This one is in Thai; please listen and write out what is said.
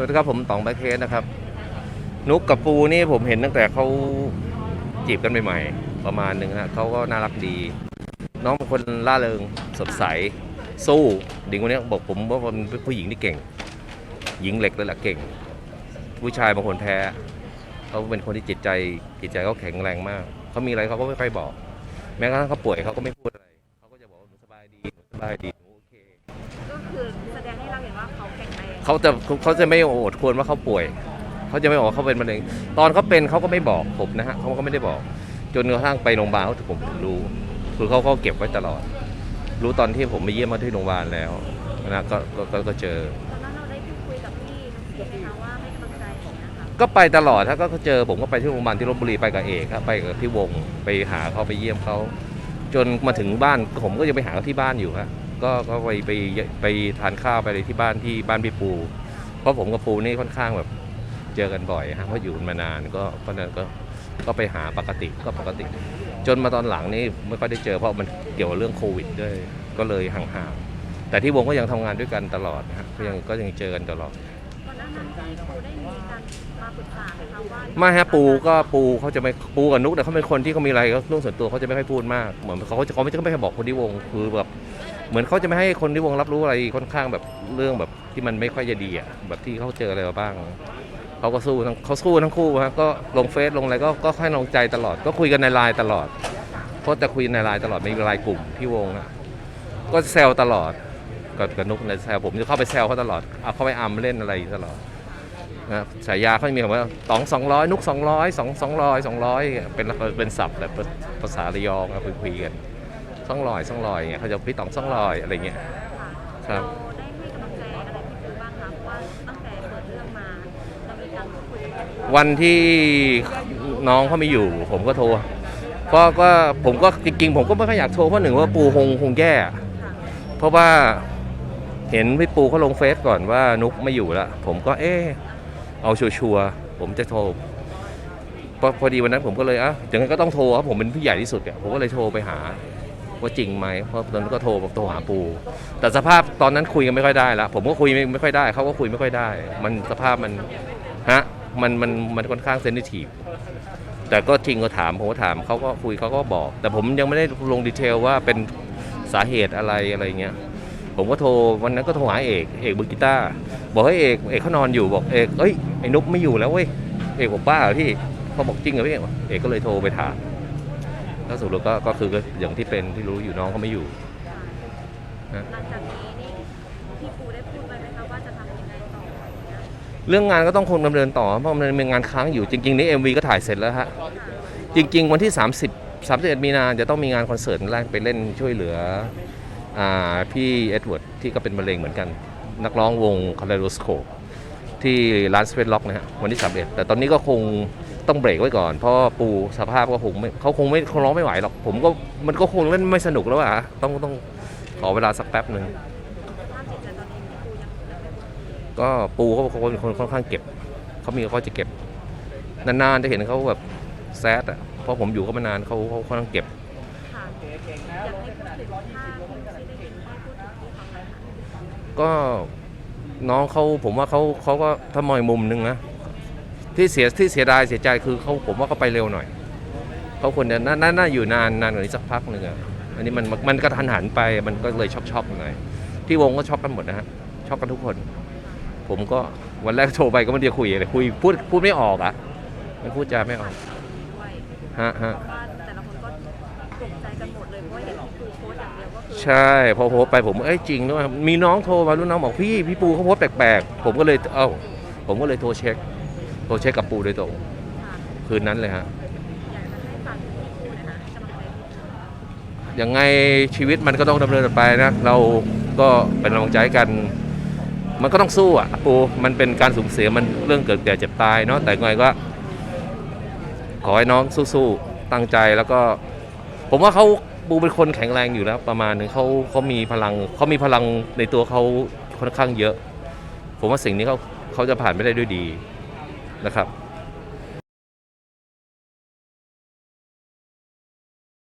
วัสดีครับผมต๋องแบคเคสนะครับ นุกกับปูนี่ผมเห็นตั้งแต่เขาจีบกันใหม่ๆประมาณหนึ่งนะเขาก็น่ารักดี น้องเป็นคนล่าเริงสดใสสู้หญิงคนนี้บอกผมว่าเป็นผู้หญิงที่เก่ง หญิงเหล็กเลยแหละเก่ง ผู้ชายบางคนแพ้เขาเป็นคนที่จิตใจจิตใจเขาแข็งแรงมากเขามีอะไรเขาก็ไม่ค่อยบอก แม้กระทั่งเขาป่วยเขาก็ไม่พูดอะไรเขาก็จะบอกว่าหนูสบายดีหนูสบายดีหนูโอเค ก็คือแสดงให้เราเห็นว่า เขาแข็งแรงเขาจะเขาจะไม่โอดควรว่าเขาป่วย เขาจะไม่บอกว่าเขาเป็นมะเร็งตอนเขาเป็นเขาก็ไม่บอกผมนะฮะเขาก็ไม่ได้บอก จนกระทั่งไปโรงพยาบาลเขาถึงผมถึงรู้คือเขาก็เก็บไว้ตลอด รู้ตอนที่ผมไปเยี่ยมมาที่โรงพยาบาลแล้วนะก็ก็ก็ก็เจอตอนนั้นเราได้พูดคุยกับพี่น้องพี่ไหมคะว่าให้กำลังใจผมนะคะก็ไปตลอดถ้าก็เจอผมก็ไปที่โรงพยาบาลที่ลบบุรีไปกับเอกครับไปกับพี่วงไปหาเขาไปเยี่ยมเขาจนมาถึงบ้านผมก็ยังไปหาเขาที่บ้านอยู่ครับ ก็ก็ไปไปไปทานข้าวไปอะไรที่บ้านที่บ้านพี่ปู เพราะผมกับปูนี่ค่อนข้างแบบเจอกันบ่อยฮะเพราะอยู่กันมานานก็เพราะฉะนั้นก็ก็ไปหาปกติก็ปกติ จนมาตอนหลังนี่ไม่ค่อยได้เจอเพราะมันเกี่ยวกับเรื่องโควิดด้วยก็เลยห่างๆแต่ที่วงก็ยังทำงานด้วยกันตลอดนะฮะก็ยังก็ยังเจอกันตลอดตอนนั้นพี่ปูได้มีการมาปรึกษาไหมคะว่าไม่ฮะปูก็ปูเขาจะไม่ปูกับนุกแต่ยเขาเป็นคนที่เขามีอะไรก็เรื่องส่วนตัวเขาจะไม่ค่อยพูดมากเหมือนเขาจะเขาไม่จะไม่ค่อยบอกคนที่วงคือแบบ เหมือนเขาจะไม่ให้คนที่วงรับรู้อะไรค่อนข้างแบบเรื่องแบบที่มันไม่ค่อยจะดีอะแบบที่เขาเจออะไรมาบ้างเขาก็สู้ทั้งเขาสู้ทั้งคู่ฮะก็ลงเฟซลงอะไรก็ก็ให้กำลังใจตลอด ก็คุยกันในไลน์ตลอดเพราะจะคุยในไลน์ตลอดไม่มีไลน์กลุ่มที่วงอะก็แซวตลอดกับกับนุกในแซวผมจะเข้าไปแซวเขาตลอดเอาเข้าไปอัมเล่นอะไรตลอดนะฉายาเขามีคำว่าตองสองร้อยนุกสองร้อยสองสองร้อยสองร้อยเป็นเป็นศัพท์แบบภาษาระยองครับคุยกัน สองร้อยสองร้อยเงี้ยเขาจะพี่ตองสองร้อยอะไรเงี้ยครับเราได้ให้กำลังใจอะไรพี่ปูบ้างคะเพราะว่าตั้งแต่เปิดเรื่องมาเรามีการพูดคุยกันวันที่น้องเขาไม่อยู่ ผมก็โทรก็ก็ผมก็จริงๆผมก็ไม่ค่อยอยากโทรเพราะหนึ่งว่าปูคงคงแย่ค่ะเพราะว่าเห็นพี่ปูเขาลงเฟซก่อนว่านุกไม่อยู่แล้วผมก็เออเอาชัวร์ๆผมจะโทรพอพอดีวันนั้นผมก็เลยอะอย่างนั้นก็ต้องโทรครับผมเป็นผู้ใหญ่ที่สุดอะผมก็เลยโทรไปหา ว่าจริงไหมเพราะตอนนั้นก็โทรบอกโทรหาปู แต่สภาพตอนนั้นคุยกันไม่ค่อยได้ละผมก็คุยไม่ไม่ค่อยได้เขาก็คุยไม่ค่อยได้ มันสภาพมันฮะมันมันมันค่อนข้างเซนซิทีฟแต่ก็จริงก็ถามผมก็ถามเขาก็คุยเขาก็บอก แต่ผมยังไม่ได้ลงดีเทลว่าเป็นสาเหตุอะไรอะไรเงี้ยผมก็โทรวันนั้นก็โทรหาเอกเอกมือกีตาบอกให้เอกเอกเขานอนอยู่บอกเอกเอ้ยไอ้นุ๊กไม่อยู่แล้วเว้ยเอกบอกป้าเหรอพี่เขาบอกจริงเหรอพี่เอกก็เลยโทรไปถาม แล้วสรุปก็ก็คือก็อย่างที่เป็นที่รู้อยู่น้องเขาไม่อยู่หลังจากนี้นี่พี่ปูได้พูดไปไหมคะว่าจะทำยังไงต่ออะไรอย่างเงี้ยเรื่องงานก็ต้องคงดำเนินต่อเพราะมันเป็นงานค้างอยู่จริง ๆ นี่ MV ก็ถ่ายเสร็จแล้วฮะจริง ๆ วันที่ 30 31มีนาจะต้องมีงานคอนเสิร์ตแรกไปเล่นช่วยเหลืออ่าพี่เอ็ดเวิร์ดที่ก็เป็นมะเร็งเหมือนกัน นักร้องวงคาร์โลสโคที่ร้านสเปซล็อกนะฮะวันที่ 31 แต่ตอนนี้ก็คง ต้องเบรกไว้ก่อนเพราะปูสภาพก็คงไม่เขาคงไม่คงร้องไม่ไหวหรอกผมก็มันก็คงเล่นไม่สนุกแล้วอะต้องต้องขอเวลาสักแป๊บหนึ่งก็ปูเขาเป็นคนค่อนข้างเก็บเขามีเขาจะเก็บนานๆจะเห็นเขาแบบแซดอะเพราะผมอยู่ก็มานานเขาเขาค่อนข้างเก็บก็น้องเขาผมว่าเขาเขาก็ถ้ามองมุมหนึงนะ ที่เสียที่เสียดายเสียใจคือเขาผมว่าเขาไปเร็วหน่อยเขาควรจะน่าน่าน่าอยู่นานนานกว่านี้สักพักหนึ่งอะอันนี้มันมันกระทันหันไปมันก็เลยช็อกช็อกหน่อยที่วงก็ช็อกกันหมดนะฮะช็อกกันทุกคน ผมก็วันแรกโทรไปก็ไม่ได้คุยอะไรคุยพูดพูดไม่ออกอะมันพูดจาไม่ออกด้วยฮะฮะเพราะว่าแต่ละคนก็ตกใจกันหมดเลยเพราะว่าเห็นพี่ปูโพสต์อย่างเดียวก็คือใช่พอโพสต์ไปผมเอ้ยจริงด้วยมีน้องโทรมารุ่นน้องบอกพี่พี่ปูเขาโพสต์แปลกๆผมก็เลยเอ้าผมก็เลยโทรเช็ค โทรเช็คกับปูโดยตรงค่ะคืนนั้นเลยฮะอยากจะให้ฝากถึงพี่ปูนะคะให้กำลังใจพี่ปูยังไงชีวิตมันก็ต้องดำเนินต่อไปนะเราก็เป็นกำลังใจให้กัน มันก็ต้องสู้อะปูมันเป็นการสูญเสียมันเรื่องเกิดแก่เจ็บตายเนาะแต่ยังไงก็ ขอให้น้องสู้ๆตั้งใจแล้วก็ ผมว่าเขาปูเป็นคนแข็งแรงอยู่แล้วประมาณหนึงเขาเขามีพลังเขามีพลังในตัวเขาค่อนข้างเยอะ ผมว่าสิ่งนี้เขาเขาจะผ่านไม่ได้ด้วยดี นะครับ